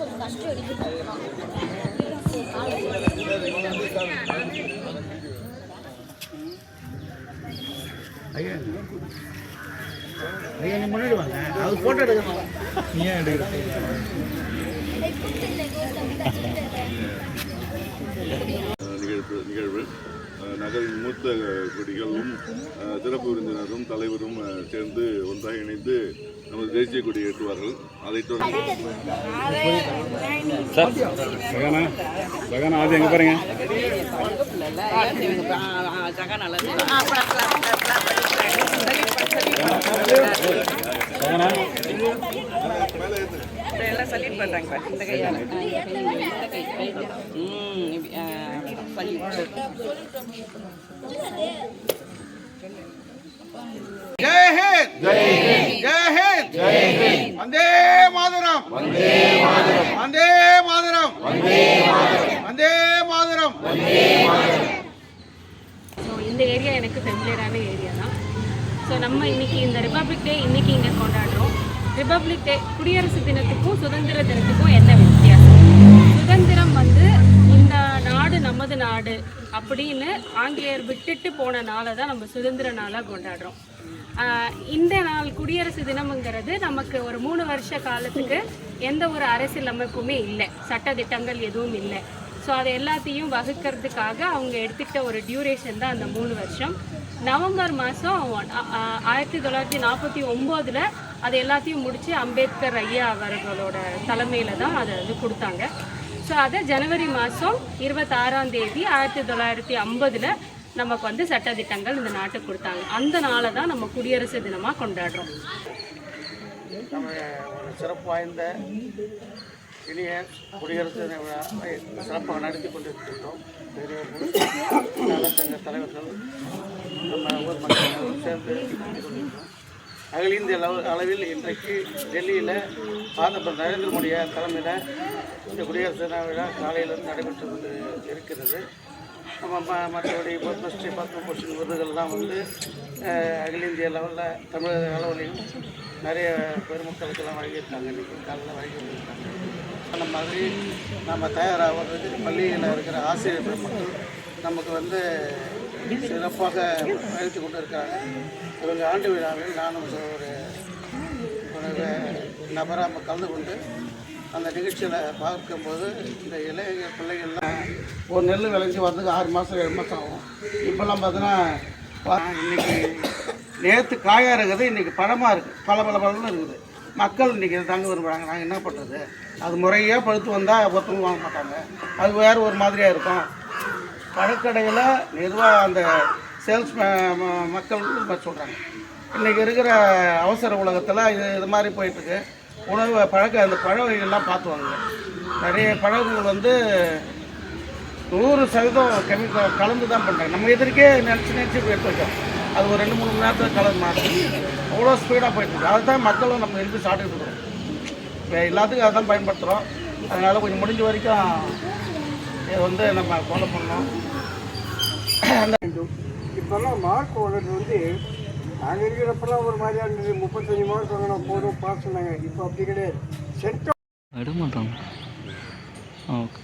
கொஞ்சம் கஷ்டம் இருக்குது ஐயா நீ முன்னாடி வாங்க அது ஃபோட்டோ எடுக்கணும் நீ ஏன் எடுக்கிற நிகழ்வு நிகழ்வு. நகரின் மூத்த குடிகளும் சிறப்பு விருந்தினரும் தலைவரும் சேர்ந்து ஒன்றாக இணைந்து நமது தேசிய கொடி ஏற்றுவார்கள். அதைத் தொடர்ந்து அது எங்கே பாருங்க? எல்லாம் சல்யூட் பண்றாங்க இந்த கையால. சல்யூட் ஜெய் ஹிந்த்! ஜெய் ஹிந்த்! ஜெய் ஹிந்த் வந்தே மாதரம்! வந்தே மாதரம்! வந்தே மாதரம்! வந்தே மாதரம் ஸோ இந்த ஏரியா எனக்கு ஃபெமிலியரான ஏரியா தான். ஸோ நம்ம இன்னைக்கு இந்த ரிப்பப்ளிக் டே இன்னைக்கு இங்கே கொண்டாடுறோம். ரிப்பப்ளிக் டே குடியரசு தினத்துக்கும் சுதந்திர தினத்துக்கும் என்ன வித்தியாசம்? அப்படின்னு ஆங்கிலேயர் விட்டுட்டு போன நாளை தான் நம்ம சுதந்திர நாளாக கொண்டாடுறோம். இந்த நாள் குடியரசு தினம்ங்கிறது நமக்கு ஒரு மூணு வருஷ காலத்துக்கு எந்த ஒரு அரசியல் அமைப்புமே இல்லை. சட்ட திட்டங்கள் எதுவும் இல்லை. ஸோ அதை எல்லாத்தையும் வகுக்கிறதுக்காக அவங்க எடுத்துக்கிட்ட ஒரு டியூரேஷன் தான் அந்த மூணு வருஷம். நவம்பர் மாதம் ஆயிரத்தி தொள்ளாயிரத்தி நாற்பத்தி ஒம்போதில் அது எல்லாத்தையும் முடித்து அம்பேத்கர் ஐயா அவர்களோட தலைமையில் தான் அதை வந்து கொடுத்தாங்க. ஸோ அதை ஜனவரி மாதம் இருபத்தாறாம் தேதி ஆயிரத்தி தொள்ளாயிரத்தி ஐம்பதில் நமக்கு வந்து சட்டதிட்டங்கள் இந்த நாட்டுக்கு கொடுத்தாங்க. அந்த நாளை தான் நம்ம குடியரசு தினமாக கொண்டாடுறோம். நம்ம ஒரு சிறப்பு வாய்ந்த இனிய குடியரசு தின விழாவை சிறப்பாக நடத்தி கொண்டிருக்கின்றோம். பெரியவர்கள் நலச்சங்க தலைவர்கள் நம்ம ஊர் மக்கள் சேர்ந்து கொண்டிருக்கிறோம் அகில இந்திய அளவில் இன்றைக்கு டெல்லியில் பிரதமர் நரேந்திர மோடிய தலைமையில் இந்த குடியரசு தின விழா காலையிலிருந்து நடைபெற்று கொண்டு இருக்கிறது. நம்ம ம- மற்றபடி பத்மஸ்ரீ பத்ம பூஷன் விருதுகள்லாம் வந்து அகில இந்திய லெவலில் தமிழக அளவிலையும் நிறைய பெருமக்களுக்கெல்லாம் வழங்கியிருக்காங்க. இன்றைக்கி காலையில் வழங்கியிருக்காங்க. அந்த மாதிரி நம்ம தயாராகிறதுக்கு பள்ளியில் இருக்கிற ஆசிரியர் பெருமக்கள் நமக்கு வந்து சிறப்பாக அழைத்து கொண்டு இருக்காங்க இவங்க ஆண்டு விழாவில் நானும் ஒரு நபராக கலந்து கொண்டு அந்த நிகழ்ச்சியில் பார்க்கும்போது இந்த இளைய பிள்ளைகள்லாம் ஒரு நெல் விளைஞ்சி வரதுக்கு ஆறு மாதம் ஏழு மாதம் ஆகும். இப்போல்லாம் பார்த்தீங்கன்னா இன்றைக்கி இன்னைக்கு நேற்று காயாக இருக்குது இன்றைக்கி பழமாக இருக்குது பல பல பழம்னு இருக்குது. மக்கள் இன்றைக்கி இதை தாங்க விரும்புகிறாங்க நாங்கள் என்ன பண்ணுறது அது முறையாக பழுத்து வந்தால் ஒருத்தவங்க வாங்க மாட்டாங்க. அது வேறு ஒரு மாதிரியாக இருக்கும். பழக்கடையில் நிர்வாக அந்த சேல்ஸ் மக்கள் சொல்கிறாங்க இன்றைக்கி இருக்கிற அவசர உலகத்தில் இது இது மாதிரி போயிட்டுருக்கு. உணவு பழக்க அந்த பழ வகைகள்லாம் பார்த்து வாங்க நிறைய பழங்கள் வந்து நூறு சதவீதம் கெமிக்கல் கலந்து தான் பண்ணுறாங்க நம்ம எதிர்க்கே நினச்சி நினச்சி எடுத்து அது ஒரு ரெண்டு மூணு மணி நேரத்தில் கலந்து மாற்றி அவ்வளோ ஸ்பீடாக போயிட்டுருக்கு. அதை தான் மக்களும் நம்ம விரும்பி சாப்பிட்டுட்டு இருக்கிறோம். இப்போ எல்லாத்துக்கும் அதை தான் பயன்படுத்துகிறோம் அதனால் கொஞ்சம் முடிஞ்ச வரைக்கும் இதை வந்து நம்ம ஃபாலோ பண்ணோம் இப்போல்லாம் மார்க் வாங்குறது வந்து நாங்கள் இருக்கிறப்பெல்லாம் ஒரு மாதிரியா இருந்தது. முப்பத்தஞ்சு மார்க் வாங்கினா போதும் பாஸ் சொன்னாங்க இப்போ அப்படி கிடையாது. சென்டம் விட மாட்டாங்க ஓகே